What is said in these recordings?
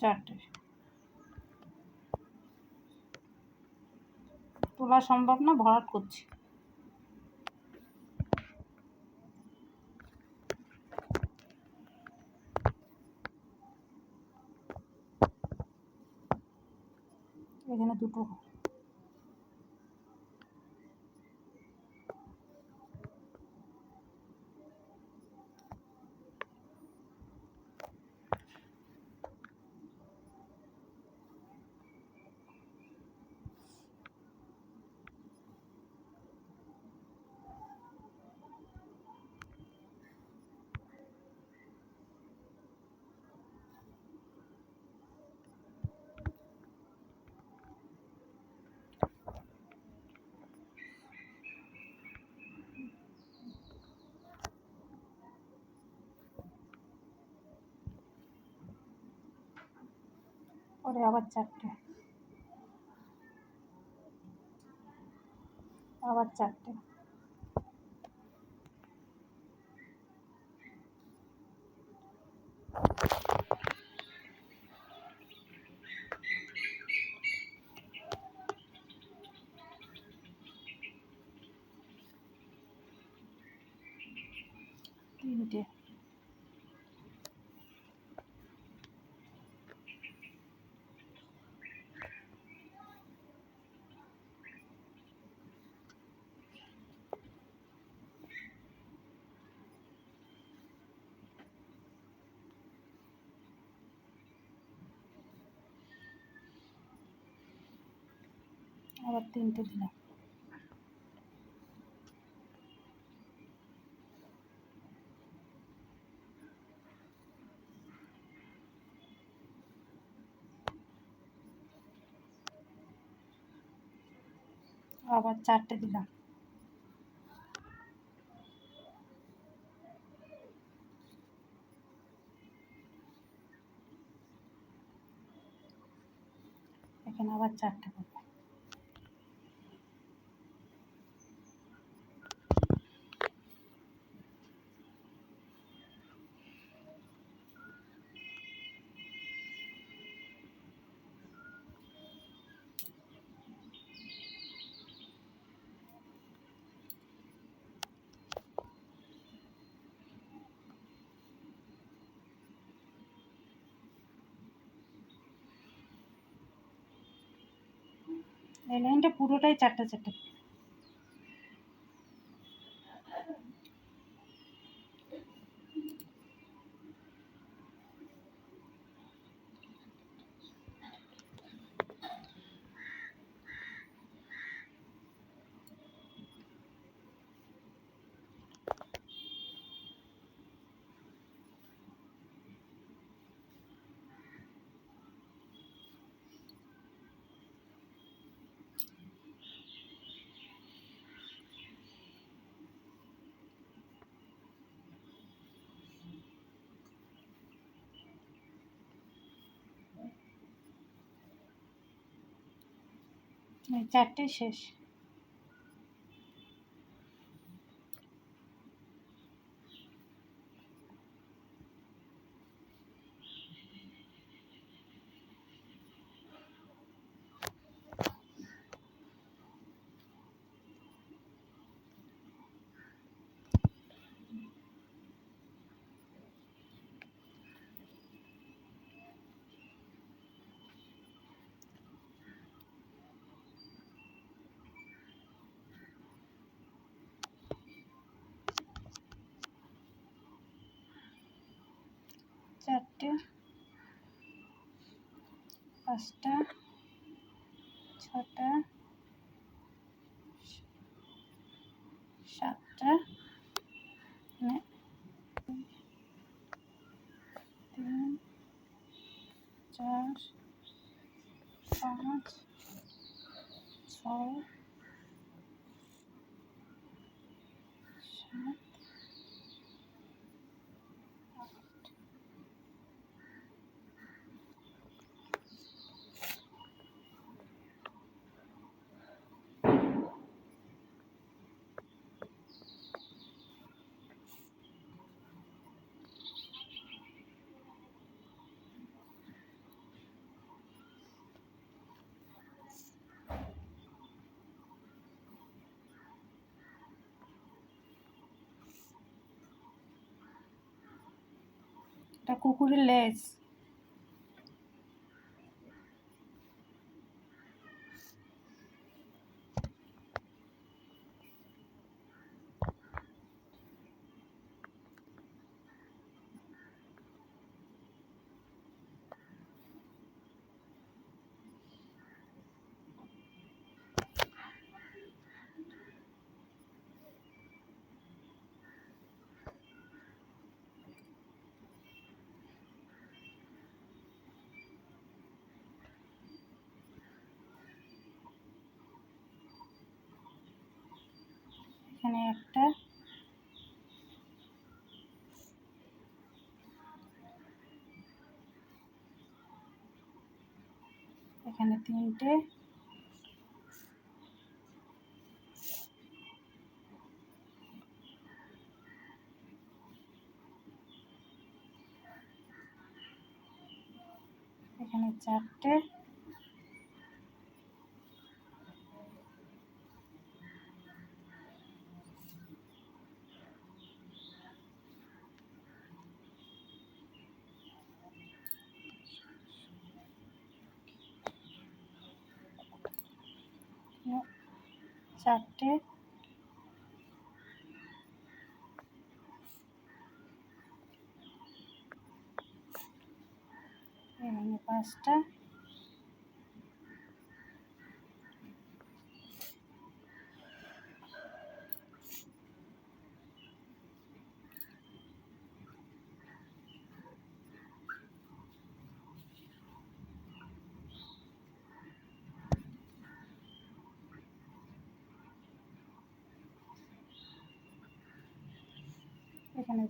চারটে। তোলা সম্ভব না ভরাট করছি। এখানে দুটো। পরে আবার চারটে। আবার চারটে তিনটে আবার তিনটে দিলাম। আবার চারটে দিলাম। এখানে আবার চারটে করব। এই লাইনটা পুরোটাই চারটে চারটে। চারটে শেষ। চারটে পাঁচটা ছটা সাতটা মানে তিন চার পাঁচ ছয় সাত একটা কুকুরের এখানে একটা। এখানে তিনটে। এখানে চারটে। চারটে। এখানে পাঁচটা। এখানে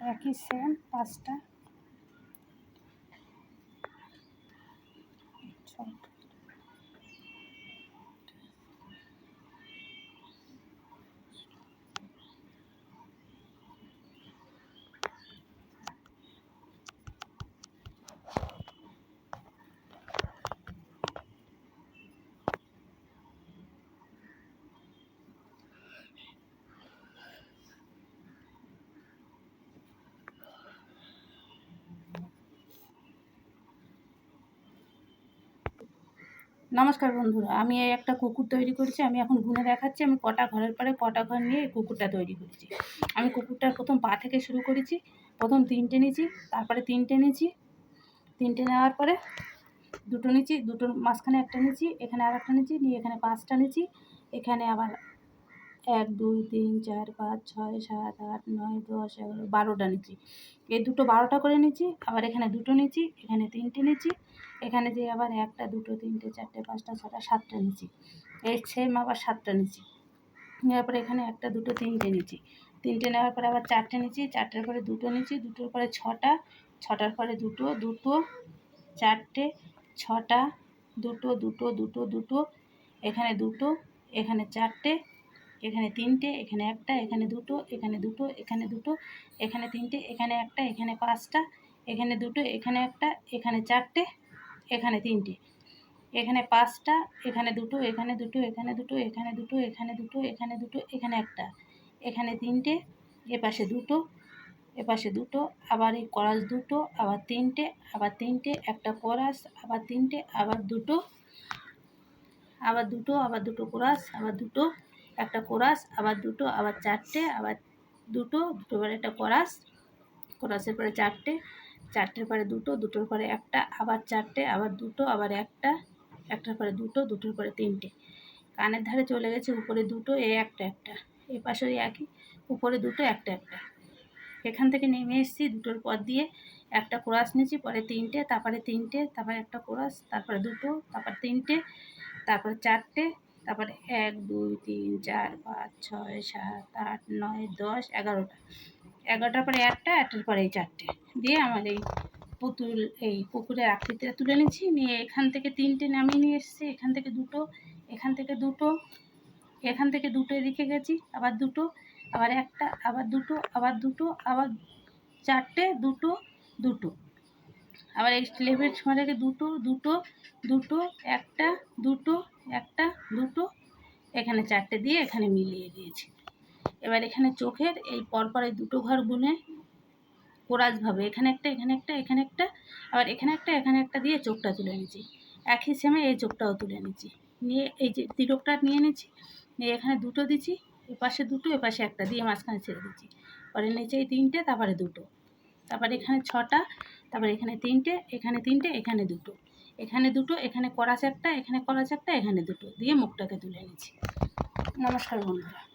একই সেম পাঁচটা ছটা নমস্কার বন্ধুরা, আমি এই একটা কুকুর তৈরি করেছি, আমি এখন গুনে দেখাচ্ছি, আমি কটা ঘরের পরে কটা ঘর নিয়ে কুকুরটা তৈরি করেছি। আমি কুকুরটার প্রথম পা থেকে শুরু করেছি, প্রথম তিনটে নিয়েছি, তারপরে তিনটে নিয়েছি, তিনটে নেওয়ার পরে দুটো নিয়েছি, দুটোর মাঝখানে একটা নিয়েছি, এখানে আর একটা নিয়েছি, নিয়ে এখানে পাঁচটা নিয়েছি, এখানে আবার এক, দুই, তিন, চার, পাঁচ, ছয়, সাত, আট, নয়, দশ, এগারো, বারোটা নিচ্ছি এই দুটো বারোটা করে নিচ্ছি আবার এখানে দুটো নিচ্ছি এখানে তিনটে নিচ্ছি এখানে যে আবার একটা, দুটো, তিনটে, চারটে, পাঁচটা, ছটা, সাতটা নিচ্ছি এই সেম আবার সাতটা নিচ্ছি নেওয়ার পরে এখানে একটা, দুটো, তিনটে নিচ্ছি তিনটে নেওয়ার পরে আবার চারটে নিচ্ছি চারটের পরে দুটো নিচ্ছি দুটোর পরে ছটা, ছটার পরে দুটো দুটো, চারটে, ছটা, দুটো দুটো দুটো দুটো, এখানে দুটো, এখানে চারটে, এখানে তিনটে, এখানে একটা, এখানে দুটো এখানে দুটো এখানে দুটো, এখানে তিনটে, এখানে একটা, এখানে পাঁচটা, এখানে দুটো, এখানে একটা, এখানে চারটে এখানে তিনটে। এখানে পাঁচটা, এখানে দুটো এখানে দুটো এখানে দুটো এখানে দুটো এখানে দুটো এখানে দুটো, এখানে একটা। এখানে তিনটে এপাশে দুটো এপাশে দুটো, আবার এই করাস দুটো, আবার তিনটে আবার তিনটে, একটা করাস, আবার তিনটে, আবার দুটো আবার দুটো আবার দুটো কোরাস, আবার দুটো, একটা কোরাস, আবার দুটো, আবার চারটে, আবার দুটো দুটো একটা করাস, কোরাসের পরে চারটে চারটের পরে দুটো, দুটোর পরে একটা, আবার চারটে, আবার দুটো, আবার একটা, একটার পরে দুটো, দুটোর পরে তিনটে। কানের ধারে চলে গেছে উপরে দুটো, এ একটা একটা। এ পাশে ওই একই, উপরে দুটো, একটা একটা। এখান থেকে নেমে এসেছি দুটোর পর দিয়ে একটা কোরাস নিয়েছি, পরে তিনটে, তারপরে তিনটে, তারপরে একটা কোরাস, তারপরে দুটো, তারপর তিনটে, তারপরে চারটে, তারপরে এক, দুই, তিন, চার, পাঁচ, ছয়, সাত, আট, নয়, দশ, এগারোটা। এগারোটার পরে একটা, একটার পরে এই চারটে। দিয়ে আমার এই পুতুল, এই পুকুরের আকৃতিটা তুলে নিচ্ছি। নিয়ে এখান থেকে তিনটে নামিয়ে নিয়ে এসেছি। এখান থেকে দুটো, এখান থেকে দুটো, এখান থেকে দুটো এদিকে গেছি, আবার দুটো, আবার একটা, আবার দুটো আবার দুটো, আবার চারটে, দুটো দুটো। আবার এই স্লেভের ছোঁয়া থেকে দুটো দুটো দুটো, একটা দুটো একটা, দুটো, এখানে চারটে দিয়ে এখানে মিলিয়ে দিয়েছি। এবার এখানে চোখের এই পরপর দুটো ঘর গুনে কোরাজভাবে এখানে একটা এখানে একটা এখানে একটা, আবার এখানে একটা এখানে একটা দিয়ে চোখটা তুলে নিয়েছি একই সেমে এই চোখটাও তুলে নিয়েছি নিয়ে এই যে তিলকটা নিয়ে নিয়েছি নিয়ে এখানে দুটো দিচ্ছি, এপাশে দুটো, এপাশে একটা দিয়ে মাঝখানে ছেড়ে দিচ্ছি। পরে নিচে এই তিনটে, তারপরে দুটো। তারপরে এখানে ছটা, তারপরে এখানে তিনটে এখানে তিনটে, এখানে দুটো। এখানে দুটো, এখানে করাচ একটা, এখানে করাচ একটা, এখানে দুটো। দিয়ে মুখটাকে তুলে নিচ্ছি। নমস্কার বন্ধুরা।